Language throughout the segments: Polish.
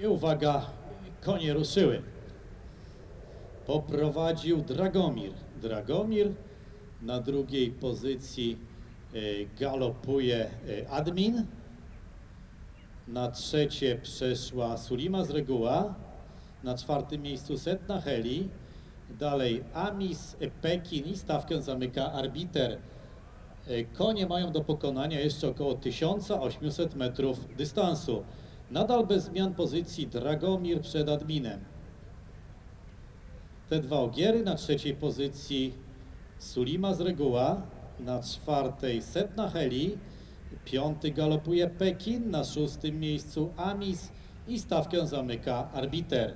I uwaga, konie ruszyły. Poprowadził Dragomir. Dragomir na drugiej pozycji e, galopuje e, Admin. Na trzecie przeszła Sulima z Reguła. Na czwartym miejscu Setna Heli. Dalej Amis, e, Pekin i stawkę zamyka Arbiter. Konie mają do pokonania jeszcze około 1800 metrów dystansu. Nadal bez zmian pozycji Dragomir przed adminem. Te dwa ogiery na trzeciej pozycji Sulima z Reguła, na czwartej Setna Heli, piąty galopuje Pekin, na szóstym miejscu Amis i stawkę zamyka Arbiter.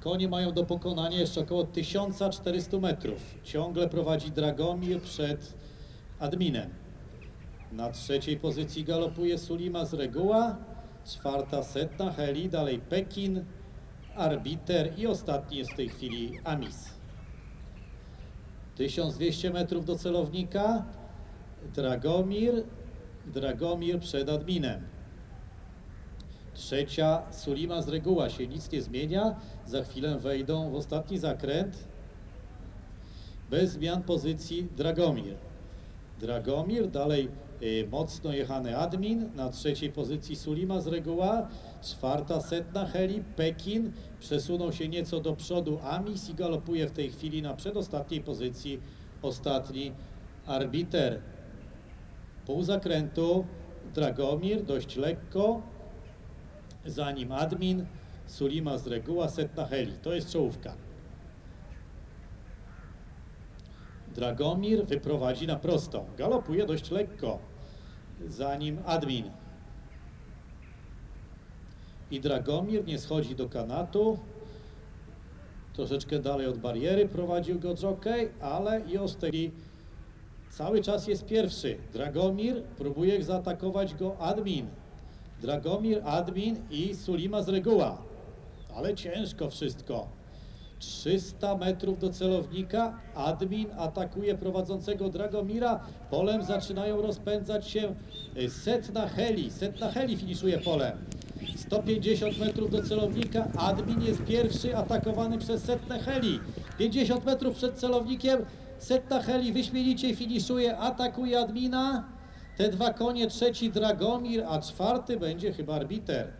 Konie mają do pokonania jeszcze około 1400 metrów. Ciągle prowadzi Dragomir przed adminem. Na trzeciej pozycji galopuje Sulima z Reguła, czwarta Setna Heli, dalej Pekin, Arbiter i ostatni jest w tej chwili Amis. 1200 metrów do celownika, Dragomir, Dragomir przed adminem. Trzecia Sulima z Reguła się nic nie zmienia, za chwilę wejdą w ostatni zakręt. Bez zmian pozycji Dragomir. Dragomir, dalej y, mocno jechany admin, na trzeciej pozycji Sulima z Reguła, czwarta setna Heli, Pekin, przesunął się nieco do przodu Amis i galopuje w tej chwili na przedostatniej pozycji ostatni arbiter. Pół zakrętu Dragomir dość lekko, za nim admin, Sulima z Reguła, setna Heli. To jest czołówka. Dragomir wyprowadzi na prostą. Galopuje dość lekko. Za nim admin. I Dragomir nie schodzi do kanatu. Troszeczkę dalej od bariery prowadził go jockey, ale tej cały czas jest pierwszy. Dragomir próbuje zaatakować go admin. Dragomir, admin i Sulima z Reguła. Ale ciężko wszystko. 300 metrów do celownika. Admin atakuje prowadzącego Dragomira. Polem zaczynają rozpędzać się y, Setna Heli. Setna Heli finiszuje polem. 150 metrów do celownika. Admin jest pierwszy atakowany przez Setnę Heli. 50 metrów przed celownikiem. Setna Heli wyśmienicie finiszuje, atakuje admina. Te dwa konie, trzeci Dragomir, a czwarty będzie chyba arbiter.